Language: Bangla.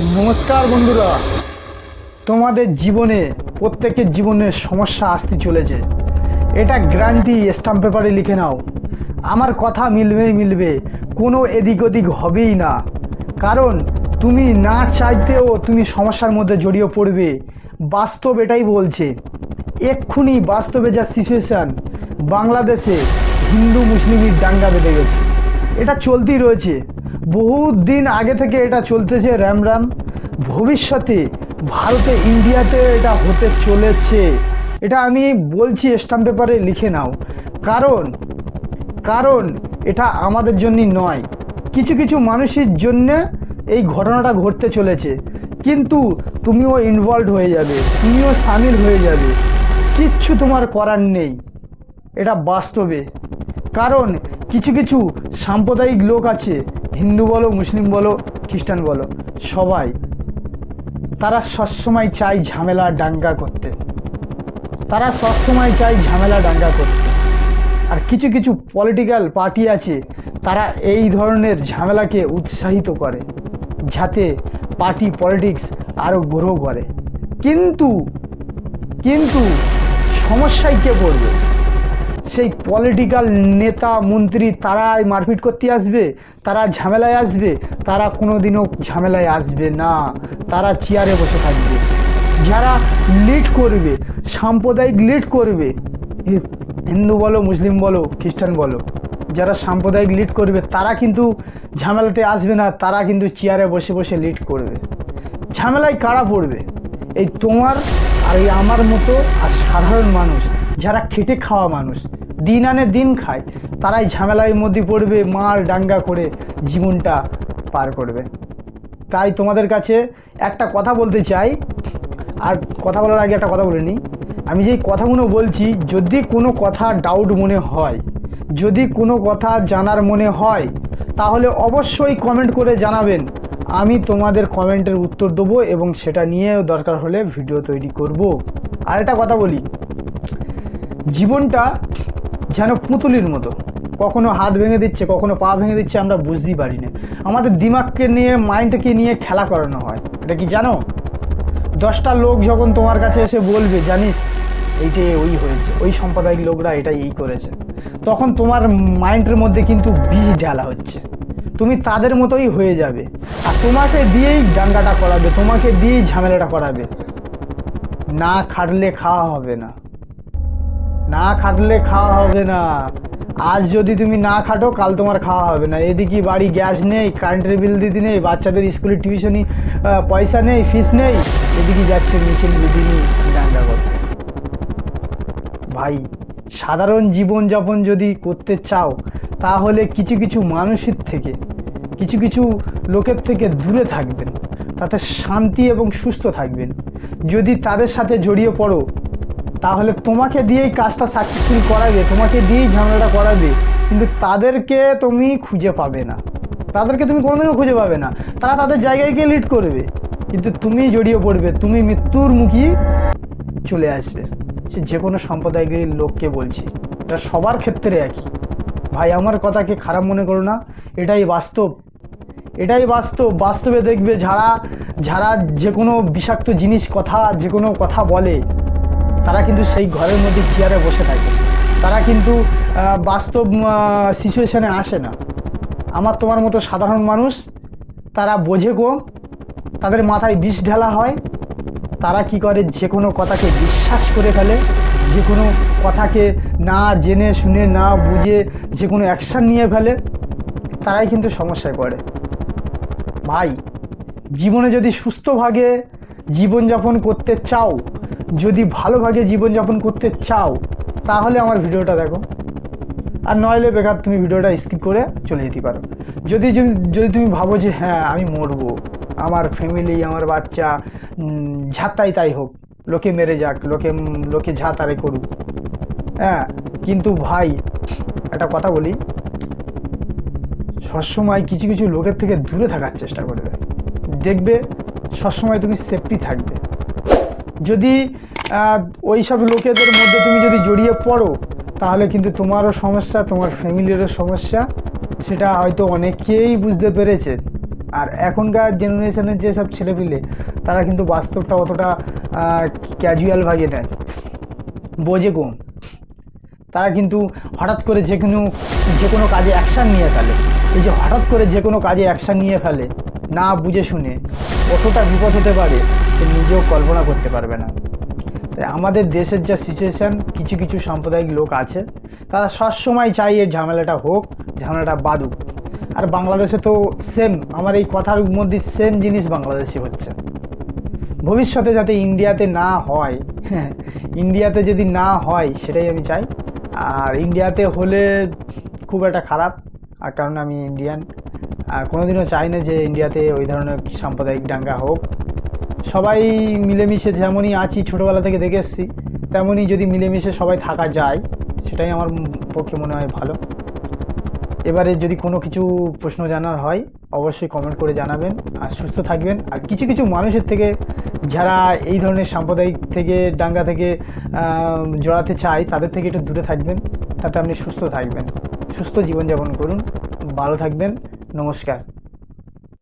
নমস্কার বন্ধুরা। তোমাদের জীবনে, প্রত্যেকের জীবনে সমস্যা আসতে চলেছে। এটা গ্যারান্টি স্টাম্প পেপারে লিখে নাও। আমার কথা মিলবেই মিলবে। কোনো এদিক ওদিক হবেই না। কারণ তুমি না চাইতেও তুমি সমস্যার মধ্যে জড়িয়ে পড়বে। বাস্তব এটাই বলছে। এক্ষুনি বাস্তবে যা সিচুয়েশান বাংলাদেশে হিন্দু মুসলিমের দাঙ্গা বেঁধে গেছে। এটা চলতেই রয়েছে। বহুত দিন আগে থেকে এটা চলতেছে র্যাম র্যাম। ভবিষ্যতে ভারতে, ইন্ডিয়াতে এটা হতে চলেছে। এটা আমি বলছি স্টাম্প পেপারে লিখে নাও। কারণ কারণ এটা আমাদের জন্যই নয়। কিছু কিছু মানুষের জন্যে এই ঘটনাটা ঘটতে চলেছে। কিন্তু তুমিও ইনভলভ হয়ে যাবে, তুমিও সামিল হয়ে যাবে। কিচ্ছু তোমার করার নেই। এটা বাস্তবে। কারণ কিছু কিছু সাম্প্রদায়িক লোক আছে হিন্দু বলো, মুসলিম বলো, খ্রিস্টান বলো, সবাই, তারা সবসময় চায় ঝামেলা ডাঙ্গা করতে। তারা সবসময় চায় ঝামেলা ডাঙ্গা করতে। আর কিছু কিছু পলিটিক্যাল পার্টি আছে, তারা এই ধরনের ঝামেলাকে উৎসাহিত করে, যাতে পার্টি পলিটিক্স আরও গ্রো করে। কিন্তু কিন্তু সমস্যায় কে পড়বে? সেই পলিটিক্যাল নেতা, মন্ত্রী তারাই মারপিট করতে আসবে, তারা ঝামেলায় আসবে, তারা কোনোদিনও ঝামেলায় আসবে না। তারা চেয়ারে বসে থাকবে। যারা লিড করবে, সাম্প্রদায়িক লিড করবে হিন্দু বলো, মুসলিম বলো, খ্রিস্টান বলো, যারা সাম্প্রদায়িক লিড করবে, তারা কিন্তু ঝামেলাতে আসবে না, তারা কিন্তু চেয়ারে বসে বসে লিড করবে। ঝামেলায় কারা পড়বে? এই তোমার আর এই আমার মতো আর সাধারণ মানুষ, যারা খেটে খাওয়া মানুষ দিন আনে দিন খায়। তারাই ঝামেলার মধ্যে পড়বে, মার ডাঙ্গা করে জীবনটা পার করবে। তাই তোমাদের কাছে একটা কথা বলতে চাই। আর কথা বলার আগে একটা কথা বলে নিই। আমি যেই কথাগুলো বলছি, যদি কোনো কথা ডাউট মনে হয়, যদি কোনো কথা জানার মনে হয়, তাহলে অবশ্যই কমেন্ট করে জানাবেন। আমি তোমাদের কমেন্টের উত্তর দেবো এবং সেটা নিয়ে দরকার হলে ভিডিও তৈরি করব। আর একটা কথা বলি। জীবনটা যেন পুতুলির মতো। কখনো হাত ভেঙে দিচ্ছে, কখনো পা ভেঙে দিচ্ছে, আমরা বুঝতেই পারি না আমাদের দিমাগকে নিয়ে, মাইন্ডকে নিয়ে খেলা করানো হয়। এটা কি জানো? দশটা লোক যখন তোমার কাছে এসে বলবে, জানিস, এইটা ওই হয়েছে, ওই সম্প্রদায়িক লোকরা এটা এই করেছে, তখন তোমার মাইন্ডের মধ্যে কিন্তু বীজ ঢালা হচ্ছে। তুমি তাদের মতোই হয়ে যাবে। আর তোমাকে দিয়েই ডাঙ্গাটা করাবে, তোমাকে দিয়েই ঝামেলাটা করাবে। না খাটলে খাওয়া হবে না। না খাটলে খাওয়া হবে না। আজ যদি তুমি না খাটো, কাল তোমার খাওয়া হবে না। এদিকে বাড়ি গ্যাস নেই, কারেন্টের বিল দিতে নেই, বাচ্চাদের স্কুলে টিউশনি পয়সা নেই, ফিস নেই, এদিকে যাচ্ছে মিছিল মিটিংই ডাঙ্গা করতে। ভাই, সাধারণ জীবনযাপন যদি করতে চাও, তাহলে কিছু কিছু মানুষের থেকে, কিছু কিছু লোকের থেকে দূরে থাকবেন। তাতে শান্তি এবং সুস্থ থাকবেন। যদি তাদের সাথে জড়িয়ে পড়ো তাহলে তোমাকে দিয়েই কাজটা সাকসেসফুল করাবে, তোমাকে দিয়েই ঝামেলাটা করাবে। কিন্তু তাদেরকে তুমি খুঁজে পাবে না। তাদেরকে তুমি কোনোদিনও খুঁজে পাবে না। তারা তাদের জায়গায় গিয়ে লিড করবে। কিন্তু তুমি জড়িয়ে পড়বে, তুমি মৃত্যুর মুখী চলে আসবে। সে যে কোনো সম্প্রদায়ের লোককে বলছি, এটা সবার ক্ষেত্রে একই। ভাই, আমার কথাকে খারাপ মনে করো না। এটাই বাস্তব। এটাই বাস্তব। বাস্তবে দেখবে যারা যারা যে কোনো বিষাক্ত জিনিস, কথা যে কোনো কথা বলে। তারা কিন্তু সেই ঘরের মধ্যে চেয়ারে বসে থাকে। তারা কিন্তু বাস্তব সিচুয়েশানে আসে না। আমার তোমার মতো সাধারণ মানুষ, তারা বোঝে কম তাদের মাথায় বিষ ঢালা হয়। তারা কি করে? যে কোনো কথাকে বিশ্বাস করে ফেলে, যে কোনো কথাকে না জেনে, শুনে, না বুঝে, যে কোনো অ্যাকশান নিয়ে ফেলে, তারাই কিন্তু সমস্যায় পড়ে। ভাই, জীবনে যদি সুস্থভাবে জীবনযাপন করতে চাও যদি ভালোভাবে জীবনযাপন করতে চাও, তাহলে আমার ভিডিওটা দেখো। আর নইলে বেকার তুমি ভিডিওটা স্কিপ করে চলে যেতে পারো। যদি যদি- তুমি ভাবো যে হ্যাঁ আমি মরবো, আমার ফ্যামিলি আমার বাচ্চা ঝাঁতাই তাই হোক, লোকে মেরে যাক, লোকে লোকে ঝা তারে করুক হ্যাঁ কিন্তু ভাই, একটা কথা বলি, সবসময় কিছু কিছু লোকের থেকে দূরে থাকার চেষ্টা করবে। দেখবে সবসময় তুমি সেফটি থাকবে। যদি ওই সব লোকেদের মধ্যে তুমি যদি জড়িয়ে পড়ো, তাহলে কিন্তু তোমারও সমস্যা, তোমার ফ্যামিলিরও সমস্যা। সেটা হয়তো অনেকেই বুঝতে পেরেছে। আর এখনকার জেনারেশনের যেসব ছেলেপিলে, তারা কিন্তু বাস্তবটা অতটা ক্যাজুয়াল ভাগে নেয়। বোঝে কম তারা কিন্তু হঠাৎ করে যে কোনো যে কোনো কাজে অ্যাকশান নিয়ে ফেলে। এই যে হঠাৎ করে যে কোনো কাজে অ্যাকশান নিয়ে ফেলে, না বুঝে শুনে। কতটা বিপদ হতে পারে, সে নিজেও কল্পনা করতে পারবে না। তাই আমাদের দেশের যা সিচুয়েশান কিছু কিছু সাম্প্রদায়িক লোক আছে, তারা সবসময় চাই এর ঝামেলাটা হোক, ঝামেলাটা বাদুক। আর বাংলাদেশে তো সেম আমার এই কথার মধ্যে সেম জিনিস বাংলাদেশে হচ্ছে। ভবিষ্যতে যাতে ইন্ডিয়াতে না হয়, ইন্ডিয়াতে যদি না হয়, সেটাই আমি চাই। আর ইন্ডিয়াতে হলে খুব একটা খারাপ, আর কারণ আমি ইন্ডিয়ান আর কোনোদিনও চাই না যে ইন্ডিয়াতে ওই ধরনের সাম্প্রদায়িক দাঙ্গা হোক। সবাই মিলেমিশে যেমনই আছি, ছোটোবেলা থেকে দেখে এসেছি, তেমনই যদি মিলেমিশে সবাই থাকা যায়, সেটাই আমার পক্ষে মনে হয় ভালো। এবারে যদি কোনো কিছু প্রশ্ন জানার হয়, অবশ্যই কমেন্ট করে জানাবেন। আর সুস্থ থাকবেন। আর কিছু কিছু মানুষের থেকে, যারা এই ধরনের সাম্প্রদায়িক থেকে ডাঙ্গা থেকে জড়াতে চায়, তাদের থেকে একটু দূরে থাকবেন। তাতে আপনি সুস্থ থাকবেন। সুস্থ জীবনযাপন করুন। ভালো থাকবেন। নমস্কার।